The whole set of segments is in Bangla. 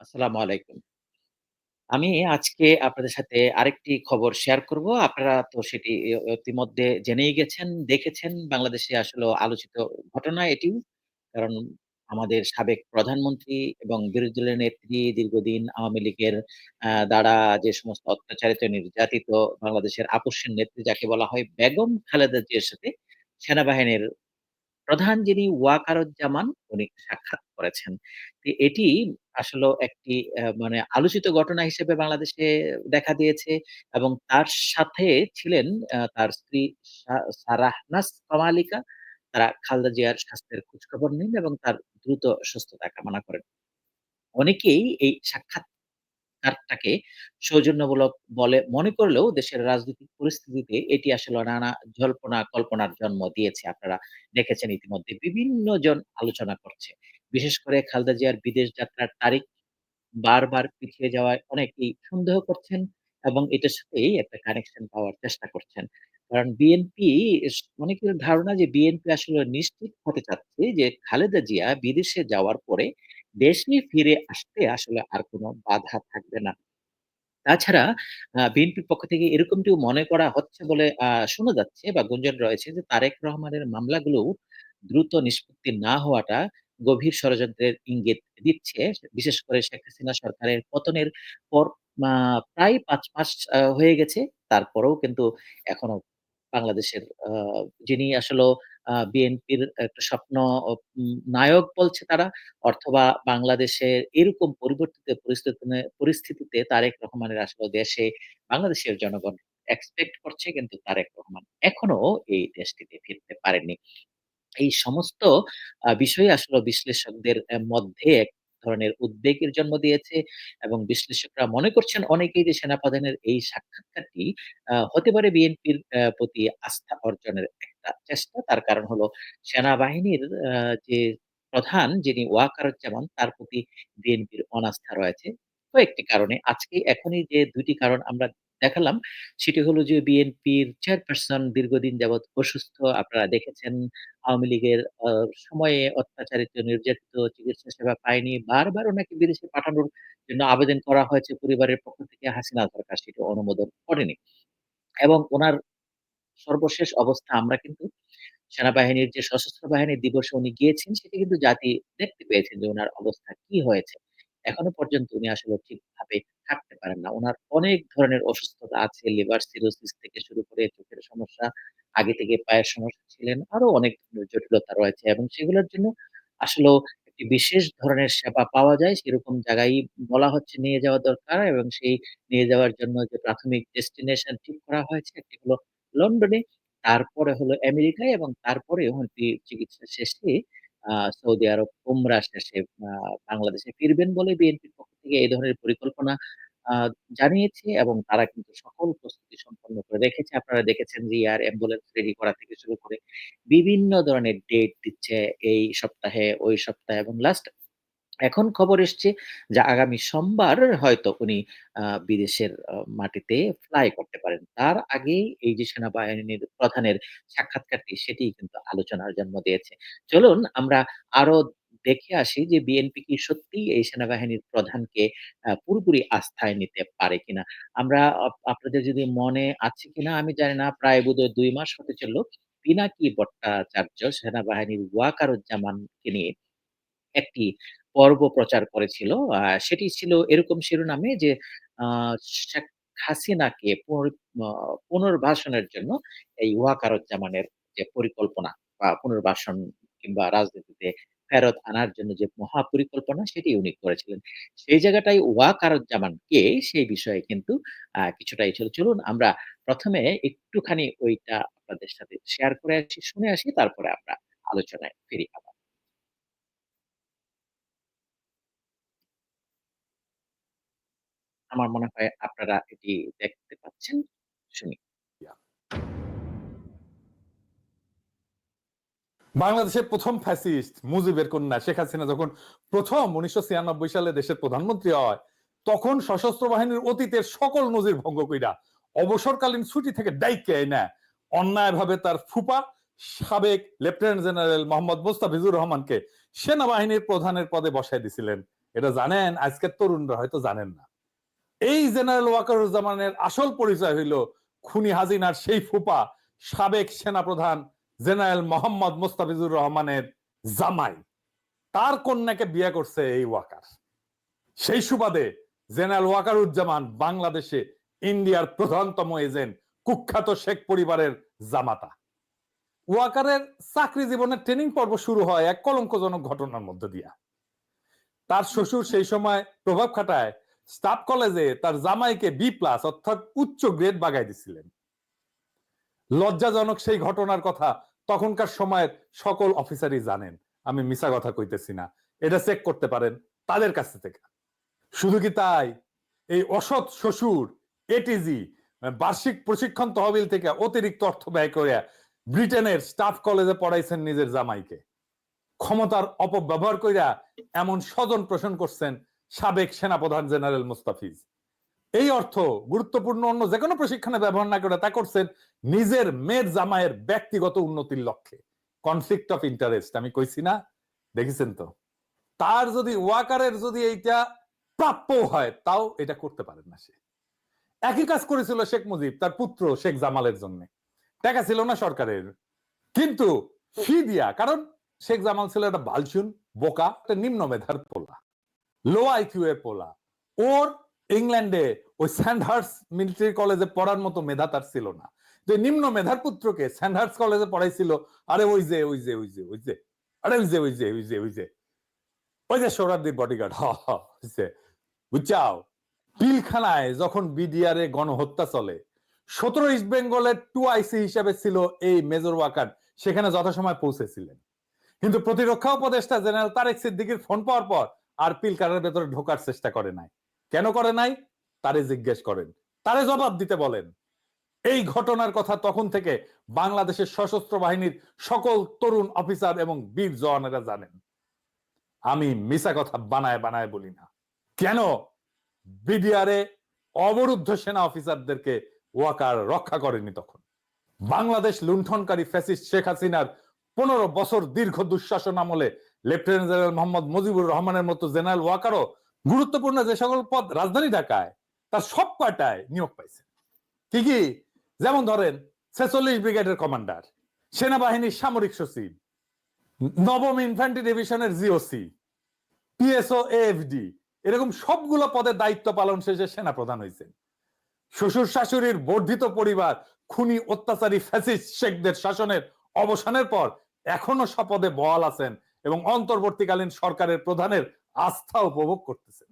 আসসালামু আলাইকুম। আমি আজকে আপনাদের সাথে আরেকটি খবর শেয়ার করব। আপনারা তো সেটি ইতিমধ্যে জেনেই গেছেন, দেখেছেন। বাংলাদেশে আসলেও আলোচিত ঘটনা এটিও। কারণ আমাদের সাবেক প্রধানমন্ত্রী এবং বিরোধী দলের নেত্রী দীর্ঘদিন আওয়ামী লীগের দ্বারা যে সমস্ত অত্যাচারিত, নির্যাতিত বাংলাদেশের আপসহীন নেত্রী যাকে বলা হয় বেগম খালেদা জিয়ার সাথে সেনাবাহিনীর প্রধান যিনি ওয়াকারুজ্জামান, উনি সাক্ষাৎ করেছেন। এটি আসলেও একটি মানে আলোচিত ঘটনা হিসেবে বাংলাদেশে দেখা দিয়েছে এবং তার সাথে ছিলেন তার স্ত্রী সারাহনাস কমালিকা। তারা খালদা জিয়ার স্বাস্থ্যের খোঁজখবর নেন এবং তার দ্রুত সুস্থতা কামনা করেন। অনেকেই এই সাক্ষাৎকারটাকে সৌজন্যমূলক বলে মনে করলেও দেশের রাজনৈতিক পরিস্থিতিতে এটি আসলে নানা জল্পনা কল্পনার জন্ম দিয়েছে। আপনারা দেখেছেন ইতিমধ্যে বিভিন্নজন আলোচনা করছে। বিশেষ করে খালেদা জিয়ার বিদেশ যাত্রার তারিখ বারবার পিছিয়ে যাওয়ায় অনেকেই সন্দেহ করছেন এবং এটার সাথেই একটা কানেকশন পাওয়ার চেষ্টা করছেন। কারণ বিএনপি অনেকের ধারণা যে বিএনপি আসলে নিশ্চিত হতে চাচ্ছে যে খালেদা জিয়া বিদেশে যাওয়ার পরে দেশে ফিরে আসতে আসলে আর কোনো বাধা থাকবে না। তাছাড়া বিএনপির পক্ষ থেকে এরকমটিও মনে করা হচ্ছে বলে, আ শোনা যাচ্ছে বা গুঞ্জন রয়েছে যে তারেক রহমানের মামলাগুলো দ্রুত নিষ্পত্তি না হওয়াটা গভীর ষড়যন্ত্রের ইঙ্গিত দিচ্ছে। বিশেষ করে শেখ হাসিনা সরকারের পতনের পর প্রায় ৫ মাস হয়ে গেছে। তারপরেও কিন্তু এখনও বাংলাদেশের যিনি আসলেও আ বিএনপির একটা স্বপ্ন নায়ক বলছে তারা, অথবা বাংলাদেশের এরকম পরিবর্তিত পরিস্থিতিনে পরিস্থিতিতে তারেক রহমানের আসলে দেশে বাংলাদেশের জনগণ এক্সপেক্ট করছে, কিন্তু তারেক রহমান এখনও এই দেশটিতে ফিরতে পারেনি। এই সমস্ত বিষয় আসলে বিশ্লেষকদের মধ্যে এক ধরনের উদ্বেগের জন্ম দিয়েছে এবং বিশ্লেষকরা মনে করছেন অনেকেই যে সেনাপ্রধানের এই সাক্ষাৎকারটি হতে পারে বিএনপির প্রতি আস্থা অর্জনের চেষ্টা। তার কারণ হলো সেনাবাহিনীর আ যে প্রধান যিনি ওয়াকারুজ্জামান তার প্রতি বিএনপির অনাস্থা রয়েছে। কয়েকটি কারণে আজকে এখনই যে ২ টি কারণ আমরা দেখালাম সেটি হলো যে বিএনপির চেয়ারপারসন দীর্ঘদিন যাবৎ অসুস্থ। আপনারা দেখেছেন আওয়ামী লীগের আ সময়ে অত্যাচারিত, নির্যাতিত, চিকিৎসা সেবা পায়নি। বারবার ওনাকে বিদেশে পাঠানোর জন্য আবেদন করা হয়েছে পরিবারের পক্ষ থেকে হাসিনা সরকার সেটি অনুমোদন করেনি। এবং উনার সর্বশেষ অবস্থা আমরা কিন্তু সেনাবাহিনীর যে সশস্ত্র বাহিনী দিবসে উনি গিয়েছেন সেটি কিন্তু জাতি দেখতে পেয়েছেন যে ওনার অবস্থা কি হয়েছে। এখনও পর্যন্ত উনি আসলে ঠিকভাবে থাকতে পারেন না। উনার অনেক ধরনের অসুস্থতা আছে। লিভার সিরোসিস থেকে শুরু করে চোখের সমস্যা, আগে থেকে পায়ের সমস্যা ছিলেন। আরও অনেক জটিলতা রয়েছে এবং সেগুলোর জন্য আসলেও একটি বিশেষ ধরনের সেবা পাওয়া যায় সেরকম জায়গায়ই বলা হচ্ছে নিয়ে যাওয়া দরকার এবং সেই নিয়ে যাওয়ার জন্য যে প্রাথমিক ডেস্টিনেশন ঠিক করা হয়েছে একটি হলো লন্ডনে, তারপরে হলো আমেরিকায় এবং তারপরে চিকিৎসা শেষে সৌদি আরব উমরা শেষে বাংলাদেশে ফিরবেন বলে বিএনপির পক্ষ থেকে এই ধরনের পরিকল্পনা জানিয়েছে এবং তারা কিন্তু সকল প্রস্তুতি সম্পন্ন করে রেখেছে। আপনারা দেখেছেন যে এয়ার অ্যাম্বুলেন্স রেডি করা থেকে শুরু করে বিভিন্ন ধরনের ডেট দিচ্ছে এই সপ্তাহে, ওই সপ্তাহে এবং লাস্ট এখন খবর এসছে যে, আগামী সোমবার হয়তো উনি বিদেশের মাটিতে ফ্লাই করতে পারেন। তার আগেই এই যে সেনাবাহিনীর প্রধানের সাক্ষাৎকারটি সেটিই কিন্তু আলোচনার জন্ম দিয়েছে। চলুন আমরা আরও দেখে আসি যে বিএনপি কি সত্যিই এই সেনাবাহিনীর প্রধানকে পুরোপুরি আস্থায় নিতে পারে কিনা। আমরা আপ, আপনাদের যদি মনে আছে কিনা, আমি জানি না, প্রায় বোধহয় ২ মাস হতে চলল। পিনাকি ভট্টাচার্য সেনাবাহিনীর ওয়াকারুজ্জামানকে নিয়ে একটি পর্ব প্রচার করেছিল। সেটি ছিল এরকম শিরোনামে যে শেখ হাসিনাকে পুনর পুনর্বাসনের জন্য এই ওয়াকারুজ্জামানের যে পরিকল্পনা বা পুনর্বাসন কিংবা রাজনীতিতে ফেরত আনার জন্য যে মহাপরিকল্পনা সেটি উনি করেছিলেন। সেই জায়গাটায় ওয়াকারুজ্জামান কে সেই বিষয়ে কিন্তু আ কিছুটা ছিল। চলুন আমরা প্রথমে একটুখানি ওইটা আপনাদের সাথে শেয়ার করে আসি, শুনে আসি তারপরে আমরা আলোচনায় ফিরি আবার। আমার মনে হয় আপনারা এটি দেখতে পাচ্ছেন। শুনি। বাংলাদেশের ১ম ফ্যাসিস্ট মুজিবের কন্যা শেখ হাসিনা যখন ১ম ১৯৯৬ সালে দেশের প্রধানমন্ত্রী হয়, তখন সশস্ত্র বাহিনীর অতীতের সকল নজির ভঙ্গ কইরা অবসরকালীন ছুটি থেকে ডাইক্কা এনে অন্যায়ভাবে তার ফুপা সাবেক লেফটেন্যান্ট জেনারেল মোহাম্মদ মোস্তাফিজুর রহমানকে সেনাবাহিনীর প্রধানের পদে বসায় দিছিলেন। এটা জানেন আজকের তরুণরা হয়তো জানেন না এই জেনারেল ওয়াকারুজ্জামানের আসল পরিচয় হইল খুনি হাজিনার সেই ফুপা সাবেক সেনাপ্রধান জেনারেল মোহাম্মদ মোস্তাফিজুর রহমানের জামাই। তার কন্যাকে বিয়ে করছে এই ওয়াকার। সেই সুবাদে জেনারেল ওয়াকারুজ্জামান বাংলাদেশে ইন্ডিয়ার প্রধানতম এজেন্ট, কুখ্যাত শেখ পরিবারের জামাতা। ওয়াকারের চাকরি জীবনের ট্রেনিং পর্ব শুরু হয় এক কলঙ্কজনক ঘটনার মধ্য দিয়া। তার শ্বশুর সেই সময় প্রভাব খাটায় স্টাফ কলেজে তার জামাইকে বি প্লাস অর্থাৎ উচ্চ গ্রেড বাগাই দিছিলেন। লজ্জাজনক সেই ঘটনার কথা তখনকার সময়ের সকল অফিসারই জানেন। আমি মিশা কথা কইতেছি না। এটা চেক করতে পারেন তাদের কাছ থেকে। শুধু কি তাই? এই অসৎ শ্বশুর এটিজি বার্ষিক প্রশিক্ষণ তহবিল থেকে অতিরিক্ত অর্থ ব্যয় করে ব্রিটেনের স্টাফ কলেজে পড়াইছেন নিজের জামাইকে। ক্ষমতার অপব্যবহার কইরা এমন স্বজন পোষণ করছেন সাবেক সেনাপ্রধান জেনারেল মুস্তাফিজ। এই অর্থ গুরুত্বপূর্ণ অন্য যে কোনো প্রশিক্ষণে ব্যবহার না করে তা করছেন নিজের মেয়ের জামাইয়ের ব্যক্তিগত উন্নতির লক্ষ্যে। কনফ্লিক্ট অফ ইন্টারেস্ট আমি কইছি না, দেখেছেন তো? তার যদি ওয়াকারের যদি এইটা প্রাপ্য হয়, তাও এটা করতে পারেন না সে। একই কাজ করেছিল শেখ মুজিব, তার পুত্র শেখ জামালের জন্য। টাকা ছিল না সরকারের। কিন্তু ফি দিয়া, কারণ শেখ জামাল ছিল একটা বালচুন বোকা, একটা নিম্ন মেধার পোলা। লো আইকিউ পোলা। ওর ইংল্যান্ডে ওই স্যান্ডহার্স মিলিটারি কলেজে পড়ার মতো মেধা তার ছিল না। যে নিম্ন মেধার পুত্রকে স্যান্ডহার্স কলেজে পড়াইছিল, আরে ওই যে ওই যে ওই যে ওই যে, আরে ওই যে ওই যে ওই যে ওই যে ওই যে সৌরাদ্দির বডিগার্ড হইছে বুঝছাও? পিলখানায় যখন বিডিআর এ গণহত্যা চলে, সতেরো ইস্ট বেঙ্গলের টু আইসি হিসাবে ছিল এই মেজর ওয়াকার, সেখানে যথাসময় পৌঁছেছিলেন। কিন্তু প্রতিরক্ষা উপদেষ্টা জেনারেল তারেক সিদ্দিকির ফোন পাওয়ার পর আর পিলকারের ভেতরে ঢোকার চেষ্টা করে নাই। কেন করে নাই? তারে জিজ্ঞেস করেন। তারে জবাব দিতে বলেন। এই ঘটনার কথা তখন থেকে বাংলাদেশের সশস্ত্র বাহিনীর সকল তরুণ অফিসার এবং বীর জওয়ানেরা জানেন। আমি মিশা কথা বানায় বানায় বলি না। কেন? বিডিআরে অবরুদ্ধ সেনা অফিসারদেরকে ওয়াকার রক্ষা করেনি তখন। বাংলাদেশ লুণ্ঠনকারী ফ্যাসিস্ট শেখ হাসিনার পনেরো বছর দীর্ঘ দুঃশাসন আমলে লেফটেন্যান্ট জেনারেল মোহাম্মদ মুজিবুর রহমানের মতো জেনারেল ওয়াকারও গুরুত্বপূর্ণ যে সকল পদ রাজধানী ঢাকায়, তার সব কয়টায় নিয়োগ পাইছে। কি কি? যেমন ধরেন, ছেচল্লিশ ব্রিগেডের কমান্ডার সেনাবাহিনীর সামরিক সচিব, নবম ইনফ্যান্ট্রি ডিভিশনের জিওসি, পিএসও এফডি এরকম সবগুলো পদের দায়িত্ব পালন শেষে সেনা প্রধান হয়েছেন শ্বশুর শাশুড়ির বর্ধিত পরিবার, খুনি, অত্যাচারী, ফ্যাসিস্ট, শেখদের শাসনের অবসানের পর এখনও সপদে বহাল আছেন এবং অন্তর্বর্তীকালীন সরকারের প্রধানের আস্থা উপভোগ করতেছেন।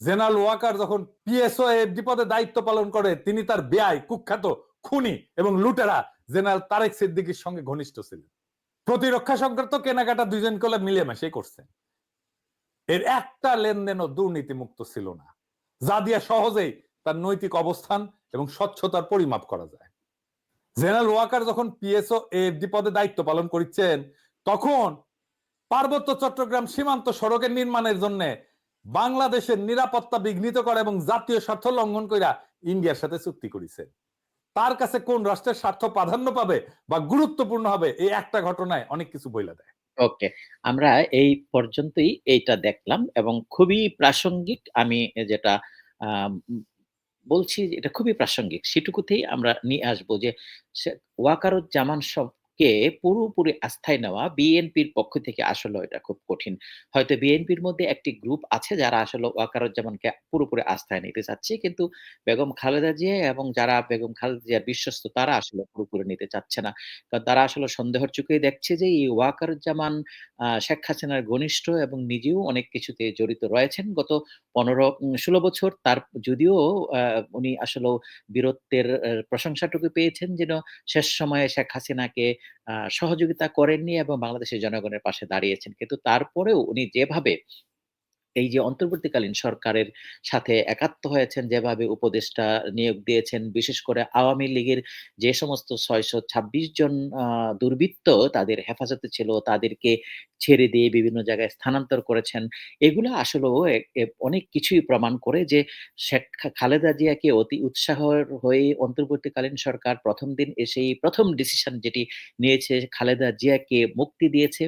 জেনারেল ওয়াকার যখন পিএসও এফডি পদে দায়িত্ব পালন করে, তিনি তার ব্যয়, কুখ্যাত খুনি এবং লুটেরা জেনারেল তারেক সিদ্দিকির সঙ্গে ঘনিষ্ঠ ছিলেন। প্রতিরক্ষা সংক্রান্ত কেনাকাটা দুইজন কলে মিলেমিশে করছেন। এর একটা লেনদেনও দুর্নীতি মুক্ত ছিল না। যা দিয়ে সহজেই তার নৈতিক অবস্থান এবং স্বচ্ছতার পরিমাপ করা যায়। জেনারেল ওয়াকার যখন পিএসও এফডি পদে দায়িত্ব পালন করছেন তখন পার্বত্য চট্টগ্রাম সীমান্ত সড়কের নির্মাণের জন্য বাংলাদেশের নিরাপত্তা বিঘ্নিত করা এবং জাতীয় স্বার্থ লঙ্ঘন কইরা ইন্ডিয়ার সাথে চুক্তি করেছেন তার কাছে কোন রাষ্ট্রের স্বার্থ প্রাধান্য পাবে বা গুরুত্বপূর্ণ হবে, এই একটা ঘটনায় অনেক কিছু বইলা দেয়। ওকে, আমরা এই পর্যন্তই এইটা দেখলাম এবং খুবই প্রাসঙ্গিক আমি যেটা বলছি এটা খুবই প্রাসঙ্গিক, সেটুকুতেই আমরা নিয়ে আসব যে ওয়াকারুজ্জামান ওয়াকারুজ্জামান সবকে পুরোপুরি আস্থায় নেওয়া বিএনপির পক্ষ থেকে আসলে এটা খুব কঠিন। হয়তো বিএনপির মধ্যে একটি গ্রুপ আছে যারা আসলে ওয়াকারুজ্জামানকে পুরোপুরি আস্থায় নিতে চাচ্ছে, কিন্তু বেগম খালেদা জিয়া এবং যারা বেগম খালেদা জিয়ার বিশ্বস্ত তারা আসলে পুরোপুরি নিতে চাচ্ছে না। কারণ তারা আসলে সন্দেহের চোখে দেখছে যে এই ওয়াকারুজ্জামান শেখ হাসিনার ঘনিষ্ঠ এবং নিজেও অনেক কিছুতে জড়িত রয়েছেন। গত পনেরো ষোলো বছর তার যদিও উনি আসলে বীরত্বের প্রশংসাটুকু পেয়েছেন যেন শেষ সময়ে শেখ হাসিনাকে সহযোগিতা করেননি এবং বাংলাদেশের জনগণের পাশে দাঁড়িয়েছেন। কিন্তু তারপরেও উনি যেভাবে এই যে অন্তর্বর্তীকালীন সরকারের সাথে একাত্ম হয়েছেন, যেভাবে উপদেষ্টা নিয়োগ দিয়েছেন, বিশেষ করে আওয়ামী লীগের যে সমস্ত ছয়শো ছাব্বিশ জন দুর্বৃত্ত তাদের হেফাজতে ছিল, তাদেরকে ছেড়ে দিয়ে বিভিন্ন জায়গায় স্থানান্তর করেছেন। এগুলো আসলেও অনেক কিছুই প্রমাণ করে যে শেখ খালেদা জিয়াকে অতি উৎসাহ হয়ে অন্তর্বর্তীকালীন সরকার প্রথম দিন এসেই প্রথম ডিসিশন যেটি নিয়েছে, খালেদা জিয়াকে মুক্তি দিয়েছে।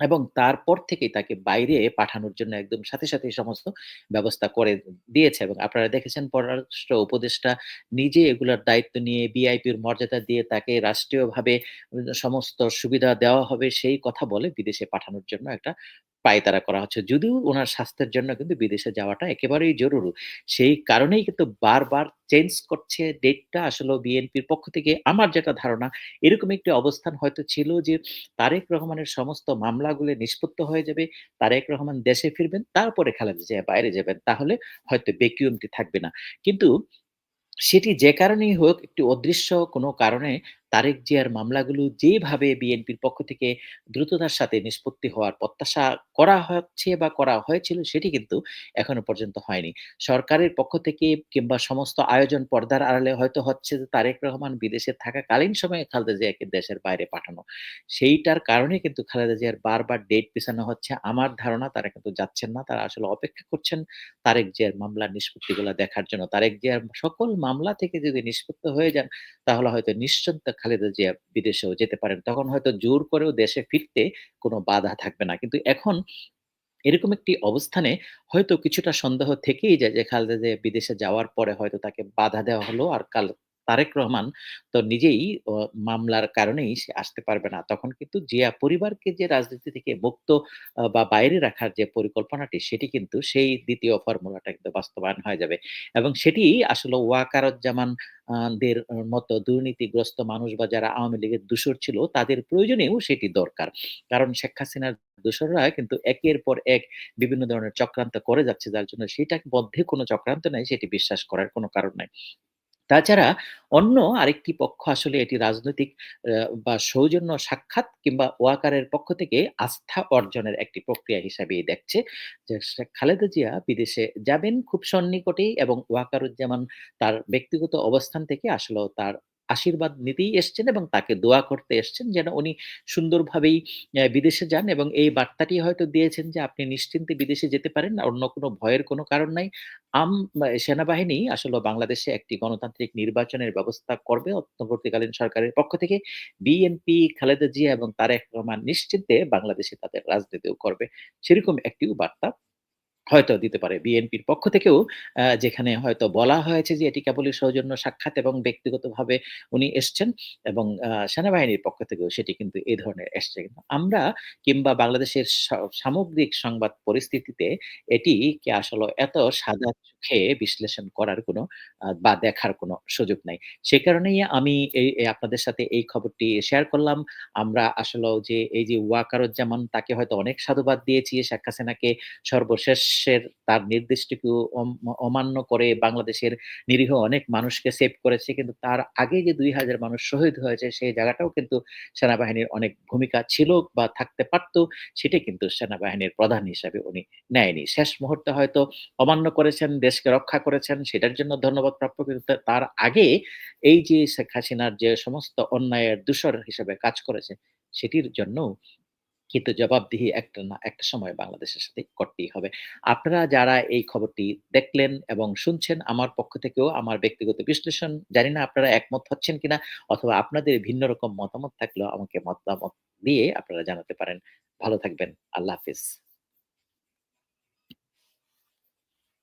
এবং তারপর থেকেই তাকে বাইরে পাঠানোর জন্য একদম সাথে, সাথে সমস্ত ব্যবস্থা করে দিয়েছে এবং আপনারা দেখেছেন পররাষ্ট্র উপদেষ্টা নিজে এগুলোর দায়িত্ব নিয়ে বিআইপির মর্যাদা দিয়ে তাকে রাষ্ট্রীয়ভাবে সমস্ত সুবিধা দেওয়া হবে সেই কথা বলে বিদেশে পাঠানোর জন্য একটা পায়তারা করা হচ্ছে। যদিও ওনার স্বাস্থ্যের জন্য কিন্তু বিদেশে যাওয়াটা একেবারেই জরুরি। সেই কারণেই কিন্তু বারবার চেঞ্জ করছে ডেটটা আসলেও বিএনপির পক্ষ থেকে আমার যেটা ধারণা এরকম একটি অবস্থান হয়তো ছিল যে তারেক রহমানের সমস্ত মামলাগুলো নিষ্পত্ত হয়ে যাবে। তারেক রহমান দেশে ফিরবেন, তারপরে খালেদা জিয়া বাইরে যাবেন। তাহলে হয়তো বেকিউমটি থাকবে না। কিন্তু সেটি যে কারণেই হোক একটি অদৃশ্য কোনো কারণে তারেক জিয়ার মামলাগুলো যেভাবে বিএনপির পক্ষ থেকে দ্রুততার সাথে নিষ্পত্তি হওয়ার প্রত্যাশা করা হচ্ছে বা করা হয়েছিল, সেটি কিন্তু এখনও পর্যন্ত হয়নি। সরকারের পক্ষ থেকে কিংবা সমস্ত আয়োজন পর্দার আড়ালে হয়তো হচ্ছে যে তারেক রহমান বিদেশে থাকাকালীন সময়ে খালেদা জিয়াকে দেশের বাইরে পাঠানো। সেইটার কারণে কিন্তু খালেদা জিয়ার বারবার ডেট পেছানো হচ্ছে। আমার ধারণা তারা কিন্তু যাচ্ছেন না। তারা আসলে অপেক্ষা করছেন তারেক জিয়ার মামলার নিষ্পত্তিগুলা দেখার জন্য। তারেক জিয়ার সকল মামলা থেকে যদি নিষ্পত্তি হয়ে যান, তাহলে হয়তো নিশ্চিন্তে খালেদা জিয়া বিদেশেও যেতে পারেন। তখন হয়তো জোর করেও দেশে ফিরতে কোনো বাধা থাকবে না। কিন্তু এখন এরকম একটি অবস্থানে হয়তো কিছুটা সন্দেহ থেকেই যায় যে, খালেদা জিয়া বিদেশে যাওয়ার পরে হয়তো তাকে বাধা দেওয়া হলো আর কাল তারেক রহমান তো নিজেই মামলার কারণেই সে আসতে পারবে না। তখন কিন্তু জিয়া পরিবারকে যে রাজনীতি থেকে মুক্ত বা বাইরে রাখার যে পরিকল্পনাটি, সেটি কিন্তু সেই দ্বিতীয় ফর্মুলাটা কিন্তু বাস্তবায়ন হয়ে যাবে। এবং সেটি আসলে ওয়াকারুজ্জামান দের মতো দুর্নীতিগ্রস্ত মানুষ বা যারা আওয়ামী লীগের দূষর ছিল, তাদের প্রয়োজনেও সেটি দরকার। কারণ শেখ হাসিনার দোসররা কিন্তু একের পর এক বিভিন্ন ধরনের চক্রান্ত করে যাচ্ছে, যার জন্য সেটার মধ্যে কোনো চক্রান্ত নাই, সেটি বিশ্বাস করার কোনো কারণ নাই। তাছাড়া অন্য আরেকটি পক্ষ আসলে এটি রাজনৈতিক বা সৌজন্য সাক্ষাৎ কিংবা ওয়াকারের পক্ষ থেকে আস্থা অর্জনের একটি প্রক্রিয়া হিসাবে দেখছে। যে খালেদা জিয়া বিদেশে যাবেন খুব সন্নিকটেই এবং ওয়াকারুজ্জামান তার ব্যক্তিগত অবস্থান থেকে আসলেও তার আশীর্বাদ নিতেই এসছেন এবং তাকে দোয়া করতে এসছেন যেন উনি সুন্দরভাবেই বিদেশে যান এবং এই বার্তাটি হয়তো দিয়েছেন যে আপনি নিশ্চিন্তে বিদেশে যেতে পারেন। অন্য কোনো ভয়ের কোনো কারণ নাই। আম সেনাবাহিনী আসলে বাংলাদেশে একটি গণতান্ত্রিক নির্বাচনের ব্যবস্থা করবে অন্তর্বর্তীকালীন সরকারের পক্ষ থেকে। বিএনপি, খালেদা জিয়া এবং তারেক রহমান নিশ্চিন্তে বাংলাদেশে তাদের রাজনীতিও করবে। সেরকম একটিও বার্তা হয়তো দিতে পারে। বিএনপির পক্ষ থেকেও যেখানে হয়তো বলা হয়েছে যে এটি কেবলই সৌজন্য সাক্ষাৎ এবং ব্যক্তিগতভাবে উনি এসছেন এবং সেনাবাহিনীর পক্ষ থেকেও সেটি কিন্তু এ ধরনের এসছে। কিন্তু আমরা কিংবা বাংলাদেশের সামগ্রিক সংবাদ পরিস্থিতিতে এটিকে আসলে এত সাদা চোখে বিশ্লেষণ করার কোনো বা দেখার কোনো সুযোগ নাই। সে কারণেই আমি এই আপনাদের সাথে এই খবরটি শেয়ার করলাম। আমরা আসলেও যে এই যে ওয়াকারুজ্জামান তাকে হয়তো অনেক সাধুবাদ দিয়েছি, শেখ হাসিনাকে সর্বশেষের তার নির্দেশটুকু অমান্য করে বাংলাদেশের নিরীহ অনেক মানুষকে সেভ করেছে। কিন্তু তার আগে যে ২০০০ মানুষ শহীদ হয়েছে সেই জায়গাটাও কিন্তু সেনাবাহিনীর অনেক ভূমিকা ছিল বা থাকতে পারত। সেটা কিন্তু সেনাবাহিনীর প্রধান হিসাবে উনি নেয়নি। শেষ মুহূর্তে হয়তো অমান্য করেছেন, দেশকে রক্ষা করেছেন সেটার জন্য ধন্যবাদ প্রাপ্য। কিন্তু তার আগে এই যে শেখ হাসিনার যে সমস্ত অন্যায়ের দূষর হিসেবে কাজ করেছে সেটির জন্যও কিন্তু জবাবদিহি একটা না, একটা সময় বাংলাদেশের সাথে করতেই হবে। আপনারা যারা এই খবরটি দেখলেন এবং শুনছেন, আমার পক্ষ থেকেও আমার ব্যক্তিগত বিশ্লেষণ, জানি না আপনারা একমত হচ্ছেন কিনা অথবা আপনাদের ভিন্ন রকম মতামত থাকলেও আমাকে মতামত দিয়ে আপনারা জানাতে পারেন। ভালো থাকবেন। আল্লাহ হাফেজ।